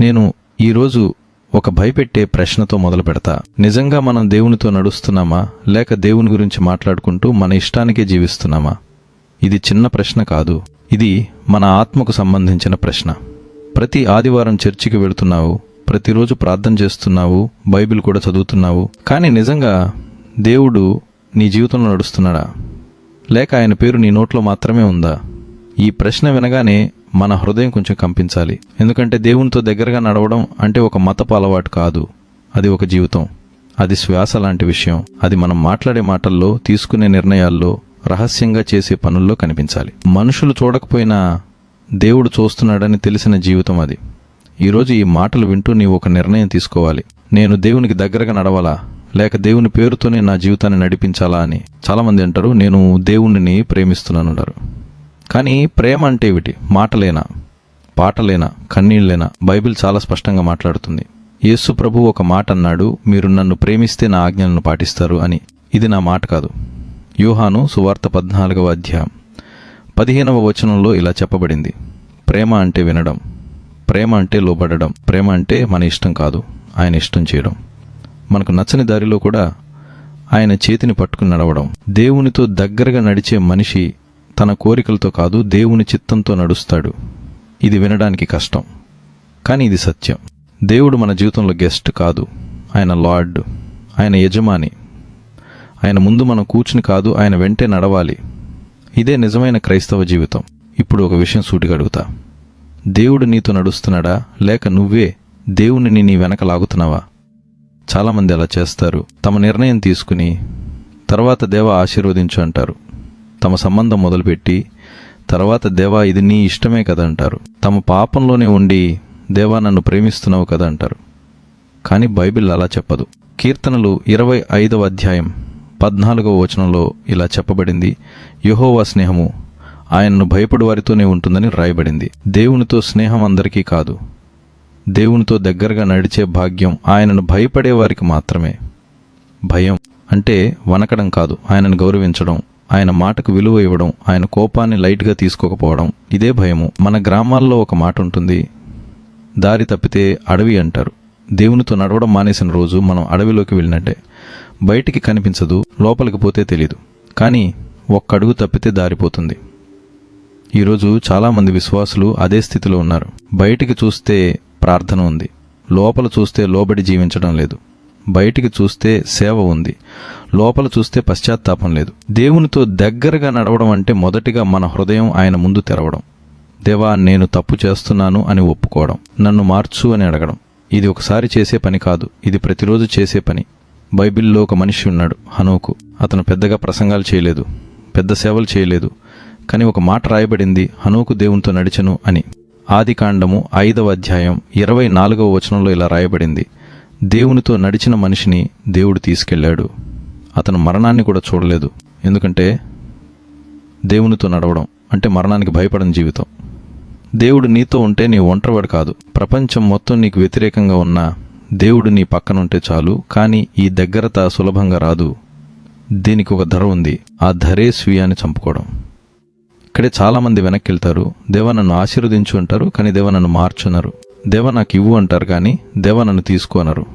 నేను ఈరోజు ఒక భయపెట్టే ప్రశ్నతో మొదలు పెడతా. నిజంగా మనం దేవునితో నడుస్తున్నామా? లేక దేవుని గురించి మాట్లాడుకుంటూ మన ఇష్టానికే జీవిస్తున్నామా? ఇది చిన్న ప్రశ్న కాదు. ఇది మన ఆత్మకు సంబంధించిన ప్రశ్న. ప్రతి ఆదివారం చర్చికి వెళుతున్నావు ప్రతిరోజు ప్రార్థన చేస్తున్నావు బైబిల్ కూడా చదువుతున్నావు. కానీ నిజంగా దేవుడు నీ జీవితంలో నడుస్తున్నాడా? లేక ఆయన పేరు నీ నోట్లో మాత్రమే ఉందా? ఈ ప్రశ్న వినగానే మన హృదయం కొంచెం కంపించాలి. ఎందుకంటే దేవునితో దగ్గరగా నడవడం అంటే ఒక మతపు అలవాటు కాదు. అది ఒక జీవితం. అది శ్వాస లాంటి విషయం. అది మనం మాట్లాడే మాటల్లో తీసుకునే నిర్ణయాల్లో రహస్యంగా చేసే పనుల్లో కనిపించాలి. మనుషులు చూడకపోయినా దేవుడు చూస్తున్నాడని తెలిసిన జీవితం అది. ఈరోజు ఈ మాటలు వింటూ నీవు ఒక నిర్ణయం తీసుకోవాలి. నేను దేవునికి దగ్గరగా నడవాలా? లేక దేవుని పేరుతోనే నా జీవితాన్ని నడిపించాలా అని చాలామంది అంటారు. నేను దేవుణ్ణి ప్రేమిస్తున్నాను అంటారు. కానీ ప్రేమ అంటే ఏమిటి? మాటలేనా? పాటలేనా? కన్నీళ్ళేనా? బైబిల్ చాలా స్పష్టంగా మాట్లాడుతుంది. యేసు ప్రభు ఒక మాట అన్నాడు మీరు నన్ను ప్రేమిస్తే నా ఆజ్ఞలను పాటిస్తారు అని. ఇది నా మాట కాదు. యూహాను సువార్త పద్నాలుగవ అధ్యాయం. పదిహేనవ వచనంలో ఇలా చెప్పబడింది. ప్రేమ అంటే వినడం. ప్రేమ అంటే లోబడడం. ప్రేమ అంటే మన ఇష్టం కాదు. ఆయన ఇష్టం చేయడం. మనకు నచ్చని దారిలో కూడా ఆయన చేతిని పట్టుకుని నడవడం. దేవునితో దగ్గరగా నడిచే మనిషి తన కోరికలతో కాదు దేవుని చిత్తంతో నడుస్తాడు. ఇది వినడానికి కష్టం. కానీ ఇది సత్యం. దేవుడు మన జీవితంలో గెస్ట్ కాదు. ఆయన లార్డ్. ఆయన యజమాని. ఆయన ముందు మనం కూర్చుని కాదు ఆయన వెంటే నడవాలి. ఇదే నిజమైన క్రైస్తవ జీవితం. ఇప్పుడు ఒక విషయం సూటిగా అడుగుతా. దేవుడు నీతో నడుస్తున్నాడా? లేక నువ్వే దేవునిని నీ వెనక లాగుతున్నావా? చాలామంది అలా చేస్తారు. తమ నిర్ణయం తీసుకుని తర్వాత దేవ ఆశీర్వదించు అంటారు. తమ సంబంధం మొదలుపెట్టి తర్వాత దేవా ఇది నీ ఇష్టమే కదా అంటారు తమ పాపంలోనే ఉండి దేవా నన్ను ప్రేమిస్తున్నావు కదా అంటారు కానీ బైబిల్ అలా చెప్పదు. కీర్తనలు ఇరవై ఐదవ అధ్యాయం పద్నాలుగవ వచనంలో ఇలా చెప్పబడింది. యహోవా స్నేహము ఆయనను భయపడు వారితోనే ఉంటుందని రాయబడింది. దేవునితో స్నేహం అందరికీ కాదు. దేవునితో దగ్గరగా నడిచే భాగ్యం ఆయనను భయపడే వారికి మాత్రమే. భయం అంటే వనకడం కాదు. ఆయనను గౌరవించడం ఆయన మాటకు విలువ ఇవ్వడం ఆయన కోపాన్ని లైట్గా తీసుకోకపోవడం ఇదే భయము. మన గ్రామాల్లో ఒక మాట ఉంటుంది దారి తప్పితే అడవి అంటారు. దేవునితో నడవడం మానేసిన రోజు మనం అడవిలోకి వెళ్ళినట్టే. బయటికి కనిపించదు లోపలికి పోతే తెలీదు. కానీ ఒక్క అడుగు తప్పితే దారిపోతుంది. ఈరోజు చాలామంది విశ్వాసులు అదే స్థితిలో ఉన్నారు. బయటికి చూస్తే ప్రార్థన ఉంది. లోపల చూస్తే లోబడి జీవించడం లేదు. బయటికి చూస్తే సేవ ఉంది. లోపల చూస్తే పశ్చాత్తాపం లేదు. దేవునితో దగ్గరగా నడవడం అంటే మొదటిగా మన హృదయం ఆయన ముందు తెరవడం. దేవా నేను తప్పు చేస్తున్నాను అని ఒప్పుకోవడం. నన్ను మార్చు అని అడగడం. ఇది ఒకసారి చేసే పని కాదు. ఇది ప్రతిరోజు చేసే పని. బైబిల్లో ఒక మనిషి ఉన్నాడు హనోకు. అతను పెద్దగా ప్రసంగాలు చేయలేదు. పెద్ద సేవలు చేయలేదు. కానీ ఒక మాట రాయబడింది హనోకు దేవునితో నడిచను అని. ఆదికాండము ఐదవ అధ్యాయం ఇరవై నాలుగవ వచనంలో ఇలా రాయబడింది. దేవునితో నడిచిన మనిషిని దేవుడు తీసుకెళ్ళాడు. అతను మరణాన్ని కూడా చూడలేదు. ఎందుకంటే దేవునితో నడవడం అంటే మరణానికి భయపడని జీవితం. దేవుడు నీతో ఉంటే నీ ఒంటరివాడు కాదు. ప్రపంచం మొత్తం నీకు వ్యతిరేకంగా ఉన్నా దేవుడు నీ పక్కన ఉంటే చాలు కానీ ఈ దగ్గరత సులభంగా రాదు. దీనికి ఒక ధర ఉంది ఆ ధరే స్వీయాన్ని చంపుకోవడం. ఇక్కడే చాలామంది వెనక్కి వెళ్తారు. దేవ నన్ను ఆశీర్వదించు అంటారు కానీ దేవ నన్ను మార్చున్నారు. దేవ నాకు ఇవ్వు అంటారు కానీ దేవ నన్ను తీసుకో అనరు.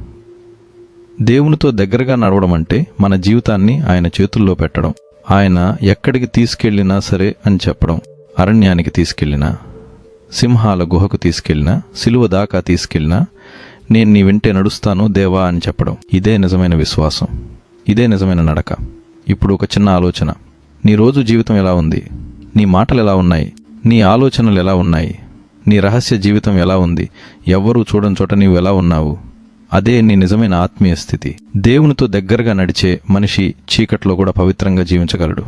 దేవునితో దగ్గరగా నడవడం అంటే మన జీవితాన్ని ఆయన చేతుల్లో పెట్టడం. ఆయన ఎక్కడికి తీసుకెళ్ళినా సరే అని చెప్పడం. అరణ్యానికి తీసుకెళ్ళినా సింహాల గుహకు తీసుకెళ్ళినా సిలువ దాకా తీసుకెళ్ళినా నేను నీ వెంటే నడుస్తాను దేవా అని చెప్పడం. ఇదే నిజమైన విశ్వాసం. ఇదే నిజమైన నడక. ఇప్పుడు ఒక చిన్న ఆలోచన. నీ రోజు జీవితం ఎలా ఉంది? నీ మాటలు ఎలా ఉన్నాయి? నీ ఆలోచనలు ఎలా ఉన్నాయి? నీ రహస్య జీవితం ఎలా ఉంది? ఎవ్వరూ చూడని చోట నీవు ఎలా ఉన్నావు? అదే నీ నిజమైన ఆత్మీయ స్థితి. దేవునితో దగ్గరగా నడిచే మనిషి చీకట్లో కూడా పవిత్రంగా జీవించగలడు.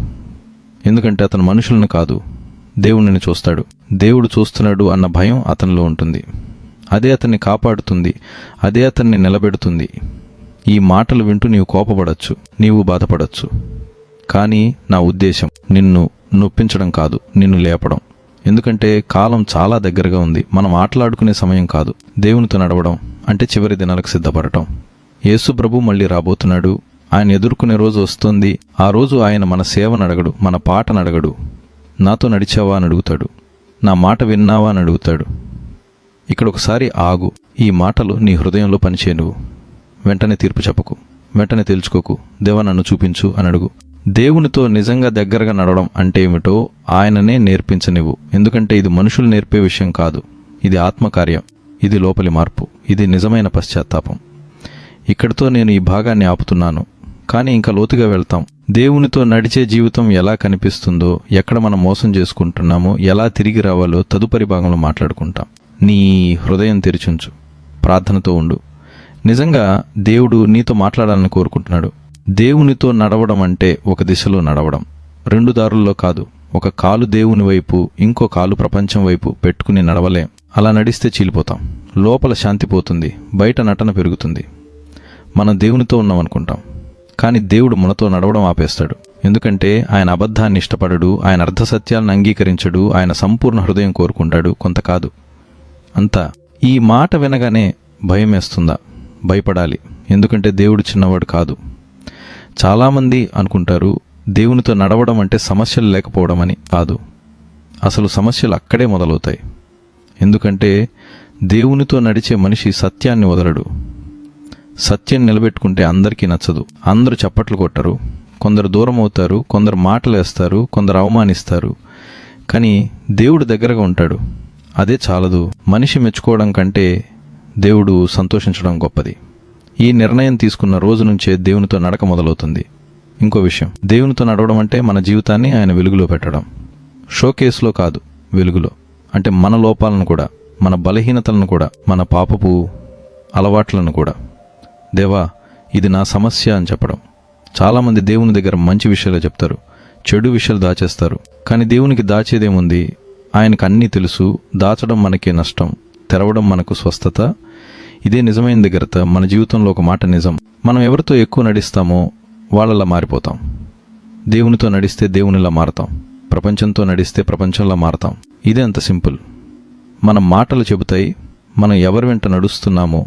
ఎందుకంటే అతను మనుషులను కాదు దేవుణ్ణి చూస్తాడు. దేవుడు చూస్తున్నాడు అన్న భయం అతనిలో ఉంటుంది. అదే అతన్ని కాపాడుతుంది అదే అతన్ని నిలబెడుతుంది. ఈ మాటలు వింటూ నీవు కోపపడచ్చు నీవు బాధపడచ్చు. కానీ నా ఉద్దేశం నిన్ను నొప్పించడం కాదు నిన్ను లేపడం. ఎందుకంటే కాలం చాలా దగ్గరగా ఉంది. మనం ఆటలాడుకునే సమయం కాదు. దేవునితో నడవడం అంటే చివరి దినాలకు సిద్ధపడటం. యేసు ప్రభు మళ్ళీ రాబోతున్నాడు. ఆయన ఎదుర్కొనే రోజు వస్తుంది. ఆ రోజు ఆయన మన సేవను అడగడు మన పాటను అడగడు. నాతో నడిచావా అని అడుగుతాడు. నా మాట విన్నావా అని అడుగుతాడు. ఇక్కడ ఒకసారి ఆగు. ఈ మాటలు నీ హృదయంలో పనిచేయనువు వెంటనే తీర్పు చెప్పకు. వెంటనే తెలుసుకోకు. దేవా నన్ను చూపించు అని అడుగు. దేవునితో నిజంగా దగ్గరగా నడవడం అంటే ఏమిటో ఆయననే నేర్పించనివ్వు. ఎందుకంటే ఇది మనుషులు నేర్పే విషయం కాదు. ఇది ఆత్మకార్యం. ఇది లోపలి మార్పు. ఇది నిజమైన పశ్చాత్తాపం. ఇక్కడితో నేను ఈ భాగాన్ని ఆపుతున్నాను. కానీ ఇంకా లోతుగా వెళ్తాం. దేవునితో నడిచే జీవితం ఎలా కనిపిస్తుందో ఎక్కడ మనం మోసం చేసుకుంటున్నామో ఎలా తిరిగి రావాలో తదుపరి భాగంలో మాట్లాడుకుంటాం. నీ హృదయం తెరిచుంచు. ప్రార్థనతో ఉండు. నిజంగా దేవుడు నీతో మాట్లాడాలని కోరుకుంటున్నాడు. దేవునితో నడవడం అంటే ఒక దిశలో నడవడం. రెండు దారుల్లో కాదు ఒక కాలు దేవుని వైపు ఇంకో కాలు ప్రపంచం వైపు పెట్టుకుని నడవలేం. అలా నడిస్తే చీలిపోతాం. లోపల శాంతి పోతుంది బయట నటన పెరుగుతుంది. మనం దేవునితో ఉన్నాం అనుకుంటాం కానీ దేవుడు మనతో నడవడం ఆపేస్తాడు. ఎందుకంటే ఆయన అబద్ధాన్ని ఇష్టపడడు ఆయన అర్ధసత్యాలను అంగీకరించడు ఆయన సంపూర్ణ హృదయం కోరుకుంటాడు కొంత కాదు అంతా ఈ మాట వినగానే భయం వేస్తుందా భయపడాలి. ఎందుకంటే దేవుడు చిన్నవాడు కాదు. చాలామంది అనుకుంటారు దేవునితో నడవడం అంటే సమస్యలు లేకపోవడం అని కాదు. అసలు సమస్యలు అక్కడే మొదలవుతాయి. ఎందుకంటే దేవునితో నడిచే మనిషి సత్యాన్ని వదలడు. సత్యం నిలబెట్టుకుంటే అందరికీ నచ్చదు. అందరూ చప్పట్లు కొట్టరు. కొందరు దూరం అవుతారు కొందరు మాటలు వేస్తారు కొందరు అవమానిస్తారు. కానీ దేవుడు దగ్గరగా ఉంటాడు. అదే చాలదు. మనిషి మెచ్చుకోవడం కంటే దేవుడు సంతోషించడం గొప్పది. ఈ నిర్ణయం తీసుకున్న రోజు నుంచే దేవునితో నడక మొదలవుతుంది. ఇంకో విషయం. దేవునితో నడవడం అంటే మన జీవితాన్ని ఆయన వెలుగులో పెట్టడం. షోకేస్లో కాదు వెలుగులో. అంటే మన లోపాలను కూడా మన బలహీనతలను కూడా మన పాపపు అలవాట్లను కూడా. దేవా ఇది నా సమస్య అని చెప్పడం. చాలామంది దేవుని దగ్గర మంచి విషయాలు చెప్తారు చెడు విషయాలు దాచేస్తారు. కానీ దేవునికి దాచేదేముంది? ఆయనకు అన్నీ తెలుసు దాచడం మనకే నష్టం తెరవడం మనకు స్వస్థత ఇదే నిజమైన దగ్గరత మన జీవితంలో ఒక మాట నిజం. మనం ఎవరితో ఎక్కువ నడిస్తామో వాళ్ళలా మారిపోతాం. దేవునితో నడిస్తే దేవునిలా మారతాం. ప్రపంచంతో నడిస్తే ప్రపంచంలా మారతాం. ఇదే అంత సింపుల్. మన మాటలు చెబుతాయి మనం ఎవరి వెంట నడుస్తున్నామో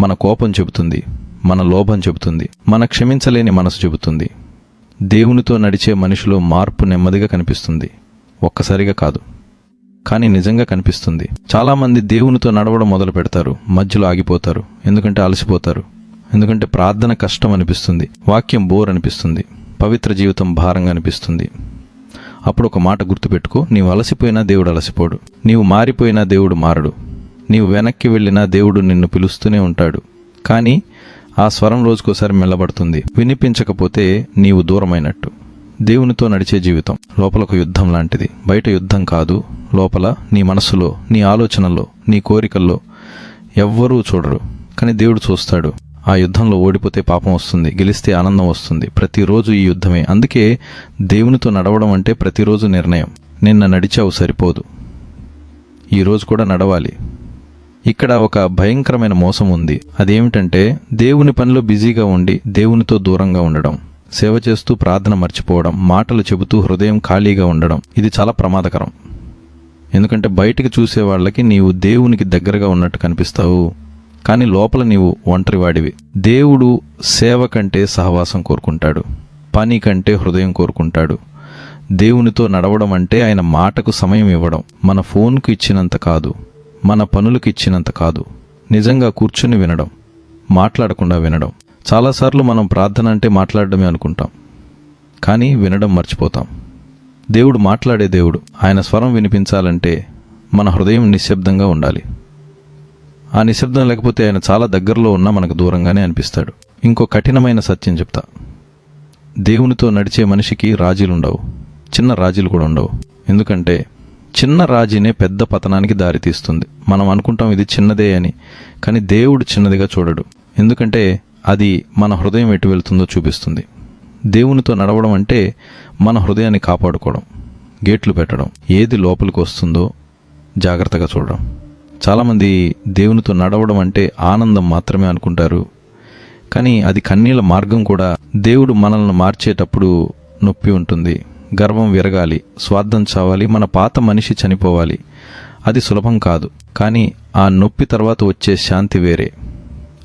మన కోపం చెబుతుంది మన లోభం చెబుతుంది మన క్షమించలేని మనసు చెబుతుంది. దేవునితో నడిచే మనిషిలో మార్పు నెమ్మదిగా కనిపిస్తుంది. ఒక్కసారిగా కాదు. కానీ నిజంగా కనిపిస్తుంది. చాలామంది దేవునితో నడవడం మొదలు పెడతారు. మధ్యలో ఆగిపోతారు. ఎందుకంటే అలసిపోతారు. ఎందుకంటే ప్రార్థన కష్టం అనిపిస్తుంది. వాక్యం బోర్ అనిపిస్తుంది. పవిత్ర జీవితం భారంగా అనిపిస్తుంది. అప్పుడు ఒక మాట గుర్తుపెట్టుకో. నీవు అలసిపోయినా దేవుడు అలసిపోడు. నీవు మారిపోయినా దేవుడు మారడు. నీవు వెనక్కి వెళ్ళినా దేవుడు నిన్ను పిలుస్తూనే ఉంటాడు. కానీ ఆ స్వరం రోజుకోసారి మెల్లబడుతుంది. వినిపించకపోతే నీవు దూరమైనట్టు. దేవునితో నడిచే జీవితం లోపల ఒక యుద్ధం లాంటిది. బయట యుద్ధం కాదు. లోపల నీ మనసులో నీ ఆలోచనల్లో నీ కోరికల్లో ఎవ్వరూ చూడరు. కానీ దేవుడు చూస్తాడు. ఆ యుద్ధంలో ఓడిపోతే పాపం వస్తుంది గెలిస్తే ఆనందం వస్తుంది. ప్రతిరోజు ఈ యుద్ధమే. అందుకే దేవునితో నడవడం అంటే ప్రతిరోజు నిర్ణయం. నిన్న నడిచావు సరిపోదు. ఈరోజు కూడా నడవాలి. ఇక్కడ ఒక భయంకరమైన మోసం ఉంది. అదేమిటంటే దేవుని పనిలో బిజీగా ఉండి దేవునితో దూరంగా ఉండడం సేవ చేస్తూ ప్రార్థన మర్చిపోవడం మాటలు చెబుతూ హృదయం ఖాళీగా ఉండడం. ఇది చాలా ప్రమాదకరం. ఎందుకంటే బయటికి చూసే వాళ్ళకి నీవు దేవునికి దగ్గరగా ఉన్నట్టు కనిపిస్తావు. కానీ లోపల నీవు ఒంటరివాడివి. దేవుడు సేవ కంటే సహవాసం కోరుకుంటాడు. పని కంటే హృదయం కోరుకుంటాడు. దేవునితో నడవడం అంటే ఆయన మాటకు సమయం ఇవ్వడం. మన ఫోన్కు ఇచ్చినంత కాదు. మన పనులకు ఇచ్చినంత కాదు. నిజంగా కూర్చుని వినడం. మాట్లాడకుండా వినడం. చాలాసార్లు మనం ప్రార్థన అంటే మాట్లాడడమే అనుకుంటాం. కానీ వినడం మర్చిపోతాం. దేవుడు మాట్లాడే దేవుడు ఆయన స్వరం వినిపించాలంటే మన హృదయం నిశ్శబ్దంగా ఉండాలి. ఆ నిశ్శబ్దం లేకపోతే ఆయన చాలా దగ్గరలో ఉన్నా మనకు దూరంగానే అనిపిస్తాడు. ఇంకో కఠినమైన సత్యం చెప్తా. దేవునితో నడిచే మనిషికి రాజీలు ఉండవు చిన్న రాజీలు కూడా ఉండవు. ఎందుకంటే చిన్న రాజీనే పెద్ద పతనానికి దారితీస్తుంది మనం అనుకుంటాం ఇది చిన్నదే అని కానీ దేవుడు చిన్నదిగా చూడడు. ఎందుకంటే అది మన హృదయం ఎటు వెళ్తుందో చూపిస్తుంది. దేవునితో నడవడం అంటే మన హృదయాన్ని కాపాడుకోవడం గేట్లు పెట్టడం ఏది లోపలికి వస్తుందో జాగ్రత్తగా చూడడం. చాలామంది దేవునితో నడవడం అంటే ఆనందం మాత్రమే అనుకుంటారు. కానీ అది కన్నీళ్ళ మార్గం కూడా దేవుడు మనల్ని మార్చేటప్పుడు నొప్పి ఉంటుంది. గర్వం విరగాలి స్వార్థం చావాలి మన పాత మనిషి చనిపోవాలి. అది సులభం కాదు. కానీ ఆ నొప్పి తర్వాత వచ్చే శాంతి వేరే.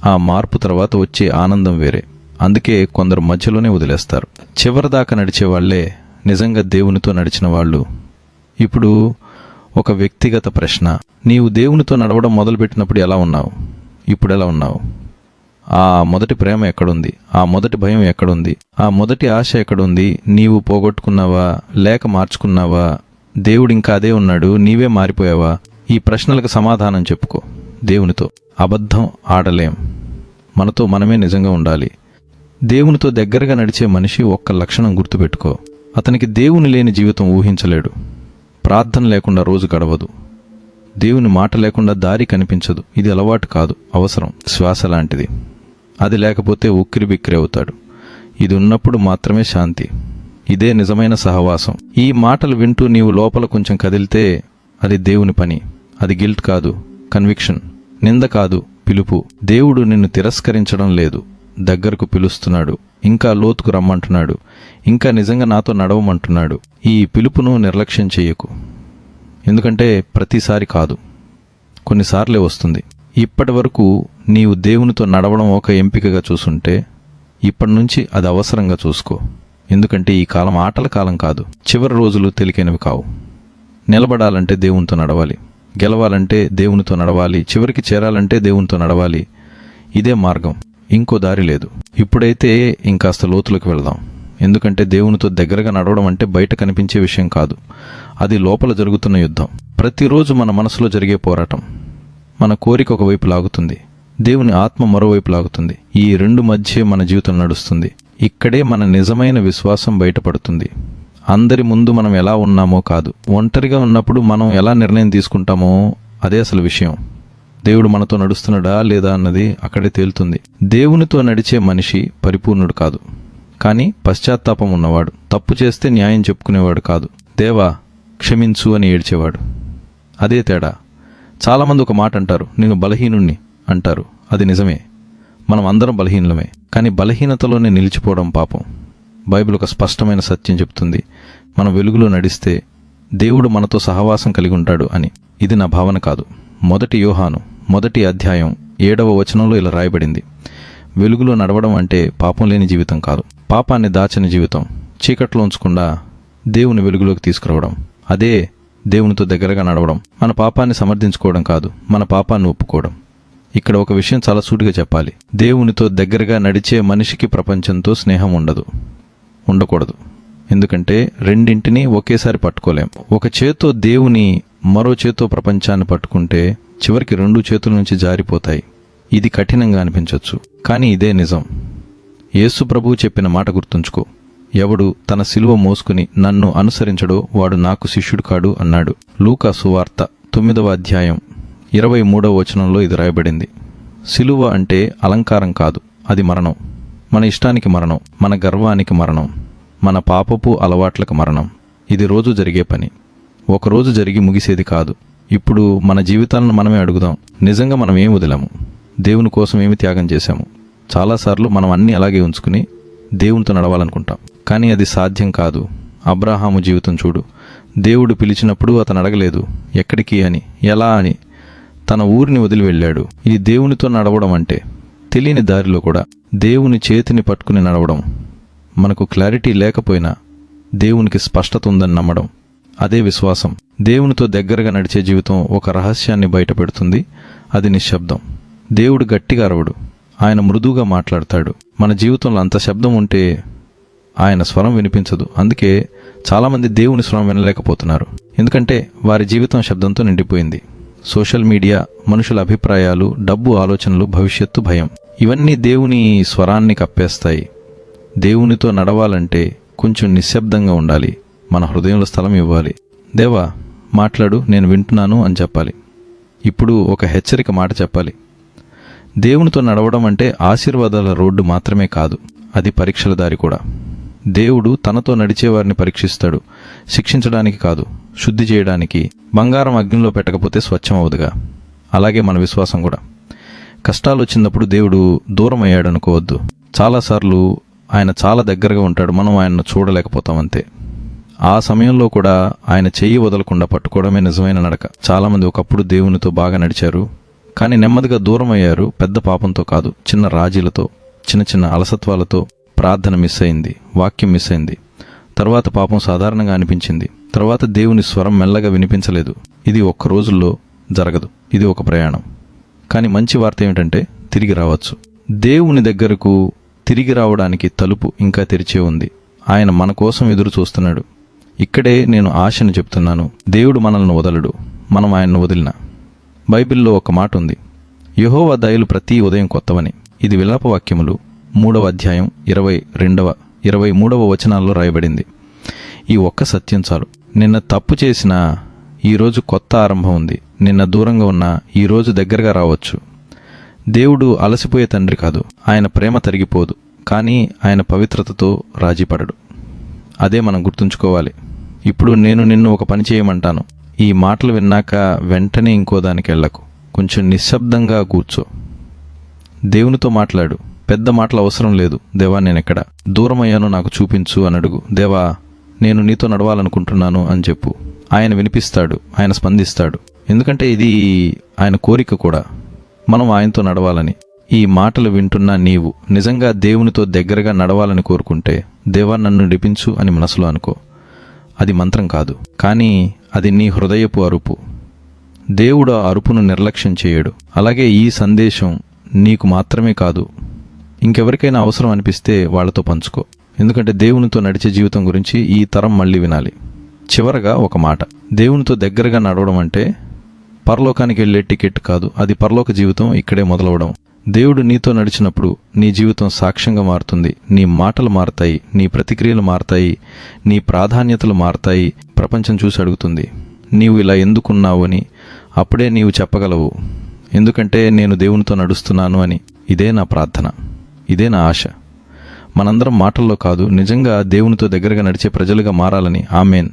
ఆ మార్పు తర్వాత వచ్చే ఆనందం వేరే. అందుకే కొందరు మధ్యలోనే వదిలేస్తారు. చివరిదాకా నడిచే వాళ్ళే నిజంగా దేవునితో నడిచిన వాళ్ళు. ఇప్పుడు ఒక వ్యక్తిగత ప్రశ్న. నీవు దేవునితో నడవడం మొదలుపెట్టినప్పుడు ఎలా ఉన్నావు? ఇప్పుడు ఎలా ఉన్నావు? ఆ మొదటి ప్రేమ ఎక్కడుంది? ఆ మొదటి భయం ఎక్కడుంది? ఆ మొదటి ఆశ ఎక్కడుంది? నీవు పోగొట్టుకున్నావా? లేక మార్చుకున్నావా? దేవుడు ఇంకా అదే ఉన్నాడు నీవే మారిపోయావా? ఈ ప్రశ్నలకు సమాధానం చెప్పుకో. దేవునితో. అబద్ధం ఆడలేం. మనతో మనమే నిజంగా ఉండాలి. దేవునితో దగ్గరగా నడిచే మనిషి ఒక్క లక్షణం గుర్తుపెట్టుకో. అతనికి దేవుని లేని జీవితం ఊహించలేడు. ప్రార్థన లేకుండా రోజు గడవదు. దేవుని మాట లేకుండా దారి కనిపించదు. ఇది అలవాటు కాదు అవసరం శ్వాస లాంటిది. అది లేకపోతే ఉక్కిరి బిక్కిరి అవుతాడు. ఇది ఉన్నప్పుడు మాత్రమే శాంతి. ఇదే నిజమైన సహవాసం. ఈ మాటలు వింటూ నీవు లోపల కొంచెం కదిలితే అది దేవుని పని. అది గిల్ట్ కాదు కన్విక్షన్. నింద కాదు పిలుపు. దేవుడు నిన్ను తిరస్కరించడం లేదు. దగ్గరకు పిలుస్తున్నాడు. ఇంకా లోతుకు రమ్మంటున్నాడు. ఇంకా నిజంగా నాతో నడవమంటున్నాడు. ఈ పిలుపును నిర్లక్ష్యం చేయకు. ఎందుకంటే ప్రతిసారి కాదు. కొన్నిసార్లే వస్తుంది. ఇప్పటి వరకు నీవు దేవునితో నడవడం ఒక ఎంపికగా చూసుంటే ఇప్పటి నుంచి అది అవసరంగా చూసుకో. ఎందుకంటే ఈ కాలం ఆటల కాలం కాదు. చివరి రోజులు తెలికైనవి కావు. నిలబడాలంటే దేవునితో నడవాలి. గెలవాలంటే దేవునితో నడవాలి. చివరికి చేరాలంటే దేవునితో నడవాలి. ఇదే మార్గం. ఇంకో దారి లేదు. ఇప్పుడైతే ఇంకాస్త లోతులకు వెళదాం. ఎందుకంటే దేవునితో దగ్గరగా నడవడం అంటే బయట కనిపించే విషయం కాదు. అది లోపల జరుగుతున్న యుద్ధం. ప్రతిరోజు మన మనసులో జరిగే పోరాటం. మన కోరిక ఒకవైపు లాగుతుంది. దేవుని ఆత్మ మరోవైపు లాగుతుంది. ఈ రెండు మధ్య మన జీవితం నడుస్తుంది. ఇక్కడే మన నిజమైన విశ్వాసం బయటపడుతుంది. అందరి ముందు మనం ఎలా ఉన్నామో కాదు. ఒంటరిగా ఉన్నప్పుడు మనం ఎలా నిర్ణయం తీసుకుంటామో అదే అసలు విషయం. దేవుడు మనతో నడుస్తున్నాడా లేదా అన్నది అక్కడే తేలుతుంది. దేవునితో నడిచే మనిషి పరిపూర్ణుడు కాదు. కానీ పశ్చాత్తాపం ఉన్నవాడు తప్పు చేస్తే న్యాయం చెప్పుకునేవాడు కాదు. దేవా క్షమించు అని ఏడ్చేవాడు. అదే తేడా. చాలామంది ఒక మాట అంటారు నేను బలహీనుణ్ణి అంటారు. అది నిజమే. మనం అందరం బలహీనులమే. కానీ బలహీనతలోనే నిలిచిపోవడం పాపం. బైబిల్ ఒక స్పష్టమైన సత్యం చెప్తుంది. మనం వెలుగులో నడిస్తే దేవుడు మనతో సహవాసం కలిగి ఉంటాడు అని. ఇది నా భావన కాదు. మొదటి యోహాను మొదటి అధ్యాయం ఏడవ వచనంలో ఇలా రాయబడింది. వెలుగులో నడవడం అంటే పాపం లేని జీవితం కాదు. పాపాన్ని దాచని జీవితం చీకట్లో ఉంచకుండా దేవుని వెలుగులోకి తీసుకురావడం. అదే దేవునితో దగ్గరగా నడవడం. మన పాపాన్ని సమర్థించుకోవడం కాదు మన పాపాన్ని ఒప్పుకోవడం. ఇక్కడ ఒక విషయం చాలా సూటిగా చెప్పాలి. దేవునితో దగ్గరగా నడిచే మనిషికి ప్రపంచంతో స్నేహం ఉండదు ఉండకూడదు. ఎందుకంటే రెండింటినీ ఒకేసారి పట్టుకోలేం. ఒక చేత్తో దేవుని మరో చేత్తో ప్రపంచాన్ని పట్టుకుంటే చివరికి రెండు చేతుల నుంచి జారిపోతాయి. ఇది కఠినంగా అనిపించవచ్చు కానీ ఇదే నిజం. యేసు ప్రభువు చెప్పిన మాట గుర్తుంచుకో. ఎవడు తన సిలువ మోసుకుని నన్ను అనుసరించడో వాడు నాకు శిష్యుడు కాడు అన్నాడు. లూకా సువార్త తొమ్మిదవ అధ్యాయం ఇరవై మూడవ వచనంలో ఇది రాయబడింది. సిలువ అంటే అలంకారం కాదు. అది మరణం. మన ఇష్టానికి మరణం. మన గర్వానికి మరణం. మన పాపపు అలవాట్లకు మరణం. ఇది రోజు జరిగే పని. ఒకరోజు జరిగి ముగిసేది కాదు. ఇప్పుడు మన జీవితాలను మనమే అడుగుదాం. నిజంగా మనం ఏం వదిలాము? దేవుని కోసం ఏమి త్యాగం చేశాము? చాలాసార్లు మనం అన్నీ అలాగే ఉంచుకుని దేవునితో నడవాలనుకుంటాం. కానీ అది సాధ్యం కాదు. అబ్రహాము జీవితం చూడు. దేవుడు పిలిచినప్పుడు అతను అడగలేదు ఎక్కడికి అని? ఎలా అని? తన ఊరిని వదిలి వెళ్ళాడు. ఇది దేవునితో నడవడం అంటే తెలియని దారిలో కూడా దేవుని చేతిని పట్టుకుని నడవడం. మనకు క్లారిటీ లేకపోయినా దేవునికి స్పష్టత ఉందని నమ్మడం. అదే విశ్వాసం. దేవునితో దగ్గరగా నడిచే జీవితం ఒక రహస్యాన్ని బయటపెడుతుంది. అది నిశ్శబ్దం. దేవుడు గట్టిగా అరవడు. ఆయన మృదువుగా మాట్లాడతాడు. మన జీవితంలో అంత శబ్దం ఉంటే ఆయన స్వరం వినిపించదు. అందుకే చాలామంది దేవుని స్వరం వినలేకపోతున్నారు. ఎందుకంటే వారి జీవితం శబ్దంతో నిండిపోయింది. సోషల్ మీడియా మనుషుల అభిప్రాయాలు డబ్బు ఆలోచనలు భవిష్యత్తు భయం ఇవన్నీ దేవుని స్వరాన్ని కప్పేస్తాయి. దేవునితో నడవాలంటే కొంచెం నిశ్శబ్దంగా ఉండాలి. మన హృదయంలో స్థలం ఇవ్వాలి. దేవా మాట్లాడు నేను వింటున్నాను అని చెప్పాలి. ఇప్పుడు ఒక హెచ్చరిక మాట చెప్పాలి. దేవునితో నడవడం అంటే ఆశీర్వాదాల రోడ్డు మాత్రమే కాదు అది పరీక్షల దారి కూడా. దేవుడు తనతో నడిచేవారిని పరీక్షిస్తాడు శిక్షించడానికి కాదు శుద్ధి చేయడానికి బంగారం అగ్నిలో పెట్టకపోతే స్వచ్ఛం అవదుగా అలాగే మన విశ్వాసం కూడా. కష్టాలు వచ్చినప్పుడు దేవుడు దూరం అయ్యాడు అనుకోవద్దు చాలాసార్లు ఆయన చాలా దగ్గరగా ఉంటాడు మనం ఆయనను చూడలేకపోతాం అంతే ఆ సమయంలో కూడా ఆయన చెయ్యి వదలకుండా పట్టుకోవడమే నిజమైన నడక. చాలామంది ఒకప్పుడు దేవునితో బాగా నడిచారు కానీ నెమ్మదిగా దూరం అయ్యారు పెద్ద పాపంతో కాదు చిన్న రాజీలతో చిన్న చిన్న అలసత్వాలతో ప్రార్థన మిస్ అయింది వాక్యం మిస్ అయింది. తర్వాత పాపం సాధారణంగా అనిపించింది. తర్వాత దేవుని స్వరం మెల్లగా వినిపించలేదు. ఇది ఒక్క రోజుల్లో జరగదు. ఇది ఒక ప్రయాణం. కానీ మంచి వార్త ఏమిటంటే తిరిగి రావచ్చు. దేవుని దగ్గరకు తిరిగి రావడానికి తలుపు ఇంకా తెరిచే ఉంది. ఆయన మన కోసం ఎదురు చూస్తున్నాడు ఇక్కడే నేను ఆశను చెప్తున్నాను. దేవుడు మనల్ని వదలడు. మనం ఆయన్ను వదిలిన. బైబిల్లో ఒక మాట ఉంది. యహోవ దయలు ప్రతి ఉదయం కొత్తవని. ఇది విలాప వాక్యములు మూడవ అధ్యాయం ఇరవై రెండవ ఇరవై మూడవ వచనాల్లో రాయబడింది. ఈ ఒక్క సత్యం చాలు. నిన్న తప్పు చేసిన ఈరోజు కొత్త ఆరంభం ఉంది. నిన్న దూరంగా ఉన్న ఈరోజు దగ్గరగా రావచ్చు. దేవుడు అలసిపోయే తండ్రి కాదు. ఆయన ప్రేమ తరిగిపోదు. కానీ ఆయన పవిత్రతతో రాజీపడడు. అదే మనం గుర్తుంచుకోవాలి. ఇప్పుడు నేను నిన్ను ఒక పని చేయమంటాను. ఈ మాటలు విన్నాక వెంటనే ఇంకో దానికి వెళ్ళకు. కొంచెం నిశ్శబ్దంగా కూర్చో. దేవునితో మాట్లాడు. పెద్ద మాటలు అవసరం లేదు. దేవా నేను ఎక్కడ దూరమయ్యానో నాకు చూపించు అని అడుగు. దేవా నేను నీతో నడవాలనుకుంటున్నాను అని చెప్పు. ఆయన వినిపిస్తాడు. ఆయన స్పందిస్తాడు. ఎందుకంటే ఇది ఆయన కోరిక కూడా. మనం ఆయనతో నడవాలని. ఈ మాటలు వింటున్న నీవు నిజంగా దేవునితో దగ్గరగా నడవాలని కోరుకుంటే దేవా నన్ను నడిపించు అని మనసులో అనుకో. అది మంత్రం కాదు. కానీ అది నీ హృదయపు అరుపు. దేవుడు ఆ అరుపును నిర్లక్ష్యం చేయడు. అలాగే ఈ సందేశం నీకు మాత్రమే కాదు. ఇంకెవరికైనా అవసరం అనిపిస్తే వాళ్ళతో పంచుకో. ఎందుకంటే దేవునితో నడిచే జీవితం గురించి ఈ తరం మళ్ళీ వినాలి. చివరగా ఒక మాట. దేవునితో దగ్గరగా నడవడం అంటే పరలోకానికి వెళ్ళే టికెట్ కాదు. అది పరలోక జీవితం ఇక్కడే మొదలవడం. దేవుడు నీతో నడిచినప్పుడు నీ జీవితం సాక్ష్యంగా మారుతుంది. నీ మాటలు మారతాయి నీ ప్రతిక్రియలు మారతాయి నీ ప్రాధాన్యతలు మారతాయి. ప్రపంచం చూసి అడుగుతుంది నీవు ఇలా ఎందుకున్నావు అని? అప్పుడే నీవు చెప్పగలవు. ఎందుకంటే నేను దేవునితో నడుస్తున్నాను అని. ఇదే నా ప్రార్థన. ఇదే నా ఆశ. మనందరం మాటల్లో కాదు నిజంగా దేవునితో దగ్గరగా నడిచే ప్రజలుగా మారాలని. ఆమెన్.